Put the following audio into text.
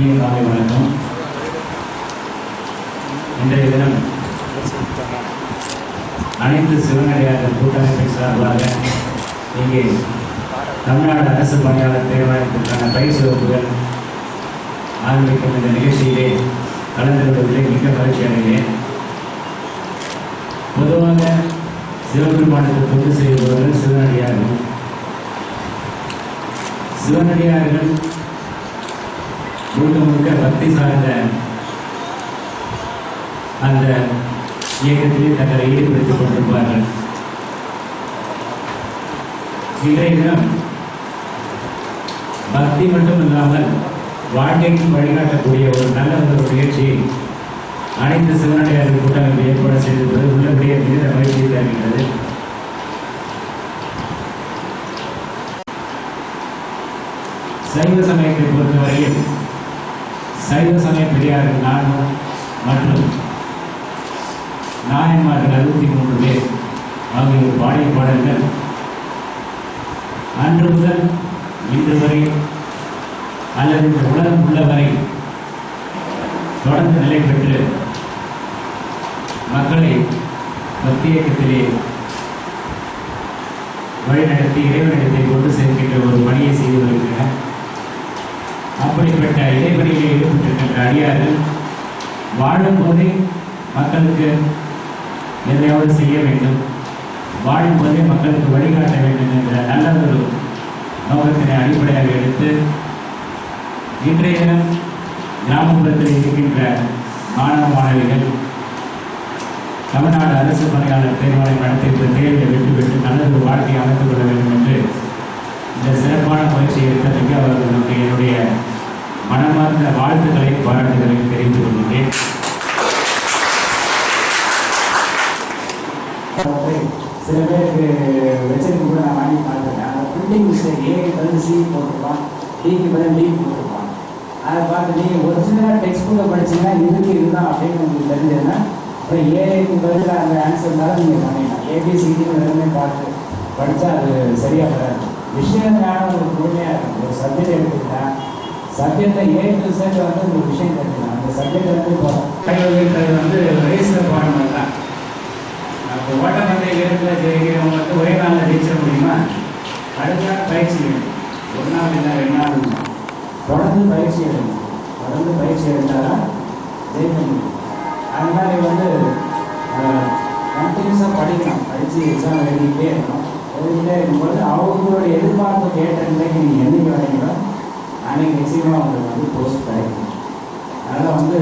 இனிய காலை வணக்கம். இன்றைய தினம் அனைத்து சிவனடியார்கள் கூட்டமைப்பின் சார்பாக இங்கே தமிழ்நாடு அரசு பணியாளர் தேர்வாயத்திற்கான பயிற்சி வகுப்புகள் ஆரம்பிக்கும் இந்த நிகழ்ச்சியிலே கலந்து கொள்வதிலே மிக மகிழ்ச்சி அடைகிறேன். பொதுவாக சிவபெருமானுக்கு தொண்டு செய்பவர்கள் சிவனடியார்கள். சிவனடியார்கள் முழுக்க முழுக்க பக்தி சார்ந்த அந்த இயக்கத்திலே தங்களை ஈடுபடுத்திக் கொண்டிருப்பார்கள். இன்றைய பக்தி மட்டும் இல்லாமல் வாழ்க்கைக்கு வழிகாட்டக்கூடிய ஒரு நல்ல ஒரு அனைத்து சிவனடையாளர் கூட்டமைப்பு ஏற்பாடு செய்திருப்பது உள்ளபடியே மிகுந்த மகிழ்ச்சி தருகிறது சைவ சமயத்தை பொறுத்தவரையில் சைவ சமய பெரியார்கள் நானும் மற்றும் நாயன்மார்கள் அறுபத்தி மூன்று பேர் ஆகியோர் பாடிய பாடல்கள். அன்று முதல் இன்று வரை அல்லது இந்த உலகம் உள்ளவரை தொடர்ந்து நிலை பெற்று மக்களை பக்தி இயக்கத்திலே வழிநடத்தி இறைவனிடத்தை கொண்டு சேர்க்கின்ற ஒரு பணியை செய்து வருகின்றனர். அப்படிப்பட்ட இடைவெளியில் ஈடுபட்டிருக்கின்ற அடியார்கள் வாழும்போதே மக்களுக்கு எதையாவது செய்ய வேண்டும். வாழும்போதே மக்களுக்கு வழிகாட்ட வேண்டும் என்ற நல்ல ஒரு நோக்கத்தினை அடிப்படையாக எடுத்து இன்றைய தினம் கிராமப்புறத்தில் இருக்கின்ற மாணவ மாணவிகள் தமிழ்நாடு அரசு பணியாளர் தேர்வாணையம் நடத்திய தேர்வில் வெற்றி பெற்று நல்ல ஒரு வாழ்க்கை அமைத்துக் கொள்ள வேண்டும் என்று இந்த சிறப்பான முயற்சியை எடுத்ததற்கு அவர்களுக்கு என்னுடைய வாழ்த்துக்களையும் பாராட்டுகளையும் தெரிவித்துக் கொள்கிறேன். சில பேருக்கு வச்சிருக்க கூட நான் வாங்கி பார்த்துருக்கேன். அந்த பிரிண்டிங் மிஸ்டேக் ஏ பதில் சி போட்டிருப்பான் டிக்கு பதில் டி போட்டிருப்பான். அதை பார்த்து நீங்கள் ஒரிஜினலாக டெக்ஸ்ட் புக்கை படிச்சீங்கன்னா இதுக்கு இதுதான் அப்படின்னு உங்களுக்கு தெரிஞ்சதுன்னா அப்புறம் ஏஐக்கு பதில் அந்த ஆன்சர்னால நீங்கள் பண்ணிடலாம் ஏபிசிடின்னு எல்லாமே பார்த்து படித்தா அது சரியாக வராது. விஷயம் ஞானம் ஒரு பொறுமையாக இருக்கும். ஒரு சப்ஜெக்ட் எடுத்துக்கிட்டா சப்ஜெக்டை ஏ டு செட் வந்து உங்களுக்கு விஷயம் தெரிஞ்சுக்கலாம் அந்த சப்ஜெக்ட் வந்து இப்போ கைவழிக்கிறது வந்து ரேஸில் பாடம் தான் அப்போ ஓட்டப்பந்தய வீரத்தில் ஜெயிக்கிறவங்க வந்து ஒரே நாளில் ஜெயிச்சிட முடியுமா? அடுத்த நாள் பயிற்சி வேணும். ஒரு நாள் இல்லை ரெண்டு நாள். தொடர்ந்து பயிற்சி எடுக்கணும் தொடர்ந்து பயிற்சி எடுத்தாதான் ஜெயிக்க முடியும். அது மாதிரி வந்து கண்டினியூஸாக படிக்கணும். படித்து எக்ஸாம் எழுதிக்கிட்டே இருக்கணும். எழுதிக்கிட்டே இருக்கும்போது அவங்களோட எதிர்பார்ப்பு கேட்ட நிலைக்கு நீங்கள் என்னைக்கு வரீங்களோ அன்னைக்கு நிச்சயமாக அவங்களுக்கு வந்து போஸ்ட் கிடைக்கும். அதனால் வந்து